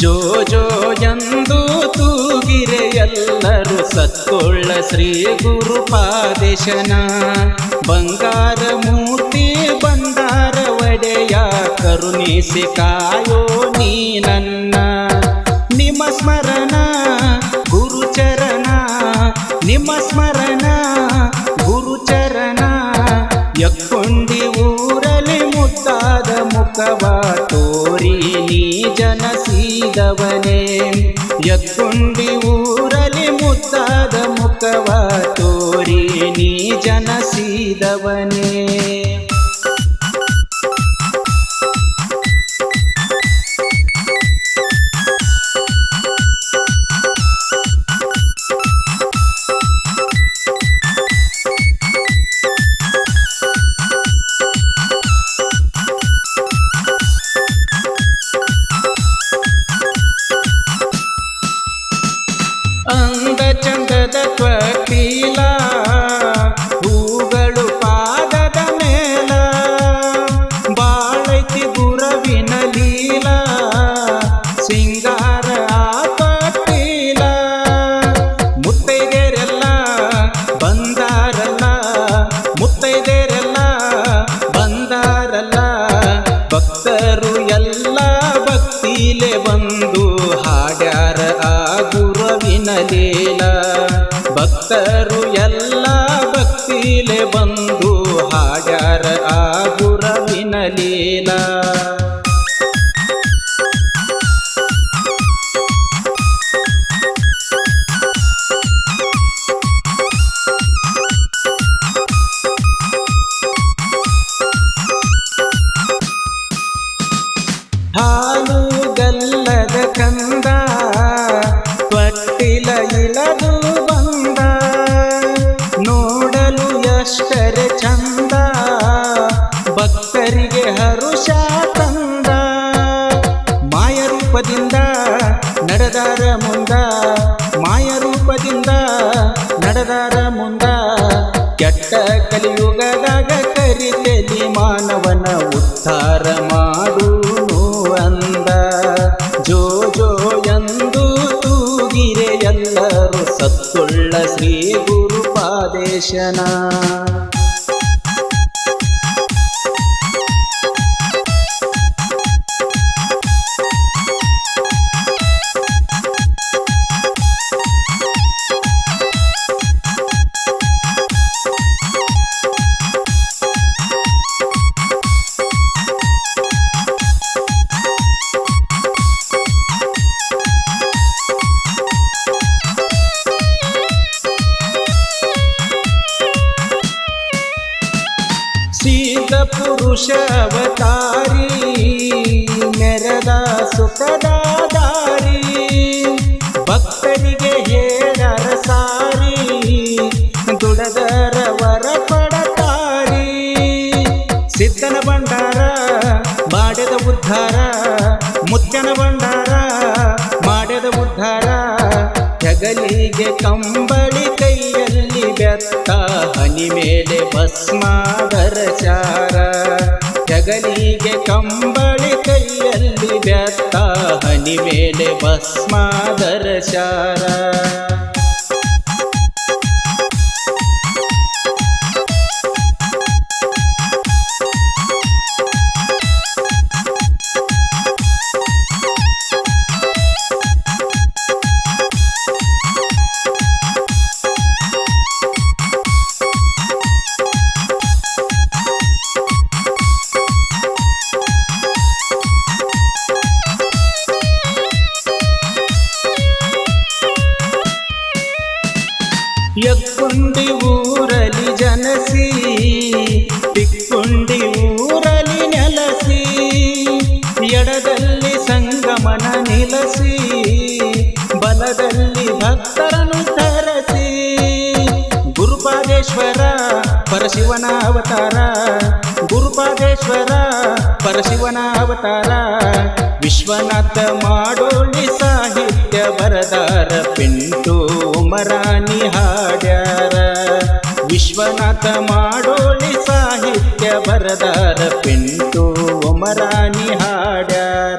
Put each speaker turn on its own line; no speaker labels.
ಜೋ ಜೋ ಎಂದು ತೂಗಿರೆ ಎಲ್ಲರೂ ಸತ್ಕೊಳ್ಳ ಶ್ರೀ ಗುರುಪಾದೇಶನ ಬಂಗಾರ ಮೂರ್ತಿ ಬಂಗಾರ ಒಡೆಯ ಕರುಣಿಸಿ ಕಾಯೋ ನೀ ನನ್ನ. ನಿಮ್ಮ ಸ್ಮರಣ ಗುರುಚರಣ ನಿಮ್ಮ ಸ್ಮರಣ ಗುರುಚರಣ ಎಕ್ಕೊಂಡಿ ಮುಖವ ತೋರಿ ನೀ ಜನಸೀದವನೇ ಎಕ್ಕೊಂಡಿ ಊರಲಿ ಮುದ್ದಾದ ಮುಖವ ತೋರಿ ನೀ ಜನಸಿದವನೇ ಚಂದದ ತ್ವಕೀಲ ಭಕ್ತರು ಎಲ್ಲ ಭಕ್ತಿಲೆ ಬಂದು ಹಾಡ್ಯಾರ ಆ ಗುರವಿನ ರೂಪದಿಂದ ನಡೆದಾರ ಮುಂದ, ಮಾಯ ರೂಪದಿಂದ ನಡೆದಾರ ಮುಂದ. ಕೆಟ್ಟ ಕಲಿಯುಗದಾಗ ಕರಿತೆಲಿ ಮಾನವನ ಉದ್ಧಾರ ಮಾಡು ಅಂದ. ಜೋ ಜೋ ಎಂದು ತೂಗಿರೆ ಎಲ್ಲರೂ ಸತ್ತುಳ್ಳ ಶ್ರೀ ಗುರುಪಾದೇಶನ. ಸಿದ್ಧ ಪುರುಷ ಅವತಾರಿ ಮೆರದ ಸುಖದ ದಾರಿ ಭಕ್ತರಿಗೆ ಹೇಳರ ಸಾರಿ ದುಡದರ ವರ ಪಡತಾರಿ. ಸಿದ್ಧನ ಭಂಡಾರ ಮಾಡಿದ ಉದ್ಧಾರ ಮುತ್ತನ ಭಂಡಾರ ಮಾಡಿದ ಉದ್ಧಾರ, ಜಗಲಿಗೆ ಕಂಬಳಿ ಕೈಯಲ್ಲಿ ಬೆತ್ತ ಹನಿ ಮೇಲೆ ಭಸ್ಮಾದರ ಚಾರ. ಕಂಬಳಿ ಕೈಯಲ್ಲಿ ಬೆತ್ತ ಹನಿ ಮೇಲೆ ಭಸ್ಮಾದರ ಚಾರ. ಊರಲಿ ಜನಸಿ ಪರಶಿವನೇಶ್ವರ ಪರಶಿವನ ಅವತಾರ, ಗುರುಪಾದೇಶ್ವರ, ಪರಶಿವನ ಅವತಾರ. ವಿಶ್ವನಾಥ ಮಾಡೋಳಿ ಸಾಹಿತ್ಯ ಬರದಾರ ಪಿಂಟು ಉಮರಾಣಿ ಹಾಡ್ಯಾರ. ವಿಶ್ವನಾಥ ಮಾಡೋಳಿ ಸಾಹಿತ್ಯ ಬರದಾರ ಪಿಂಟು ಉಮರಾಣಿ ಹಾಡ್ಯಾರ.